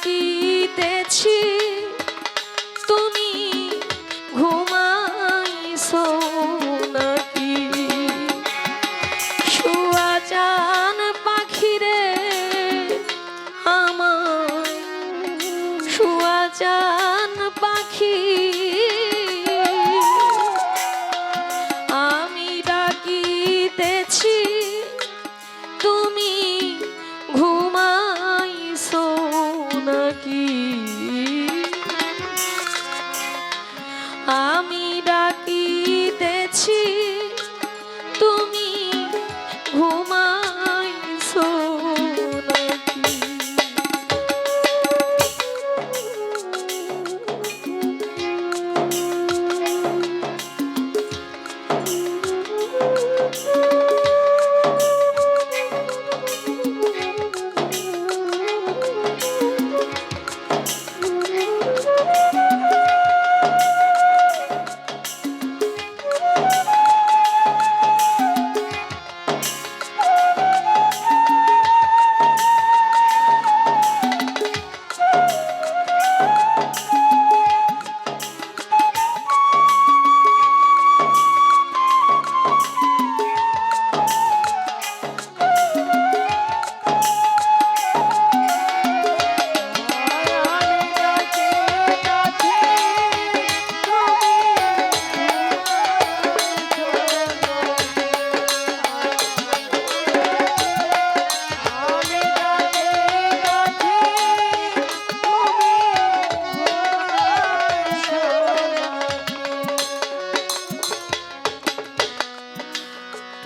ডাকিতেছি তুমি ঘুমাইছো নাকি? শুয়া চান পাখিরে আমার শুয়া চান পাখি আমি ডাকিতেছি।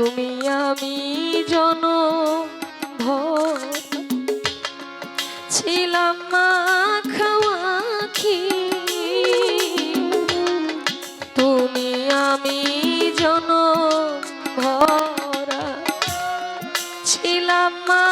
তুমি আমি জন ছিলাম ছিলাম খাওয়াখি তুমি আমি জন ভরা ছিলাম মাখামাখি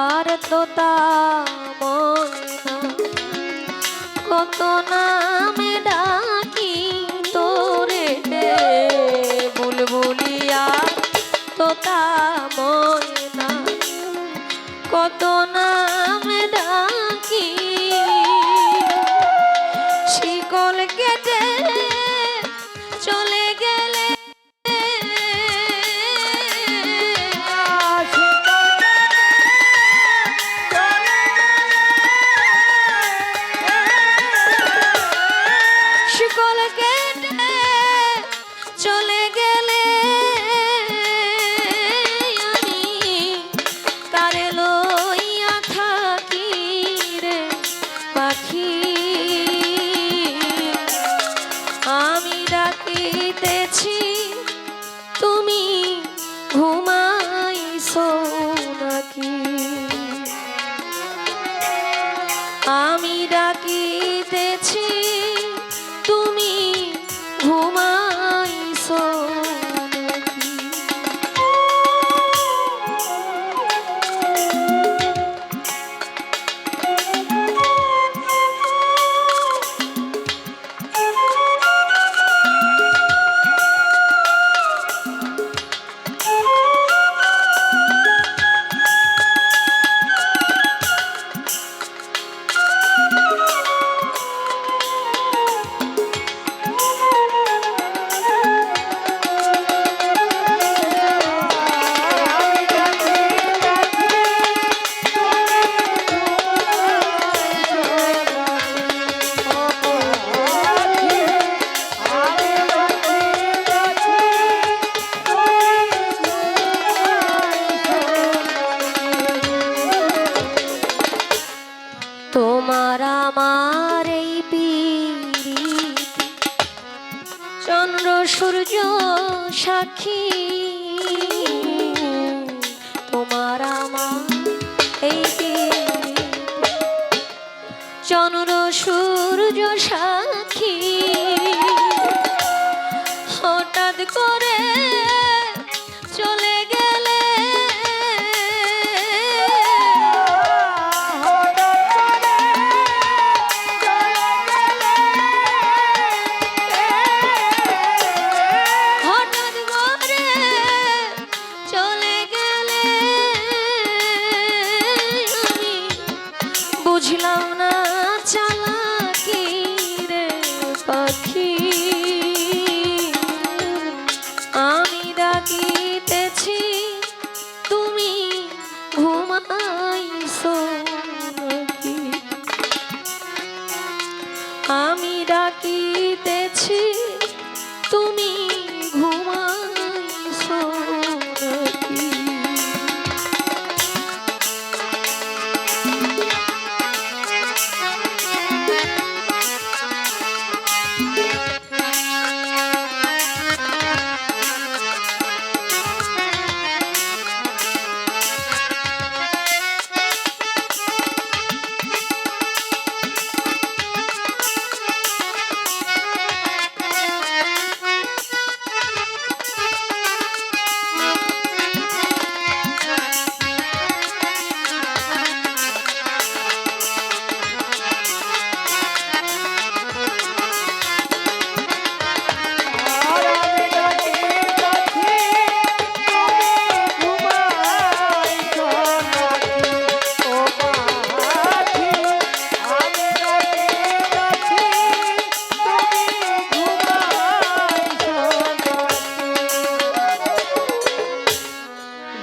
আর ময়না কত নামে ডাকি তোরে বুলবুলিয়া বইনা কত নামে Oh. সূর্য সাক্ষী হঠাৎ করে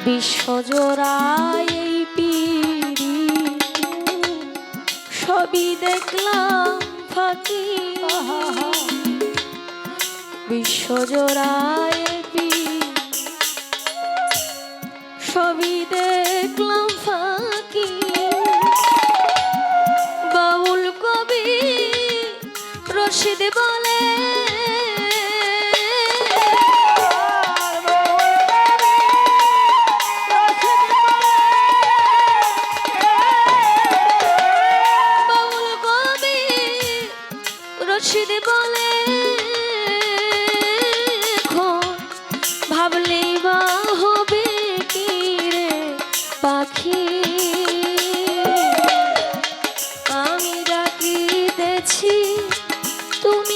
বিশ্বজোড়া এই পিড়ি, সবই দেখলাম ফাঁকি। বিশ্বজোড়া এই পিড়ি, সবই দেখলাম ফাঁকি। বাউল কবি রশিদ বলে tú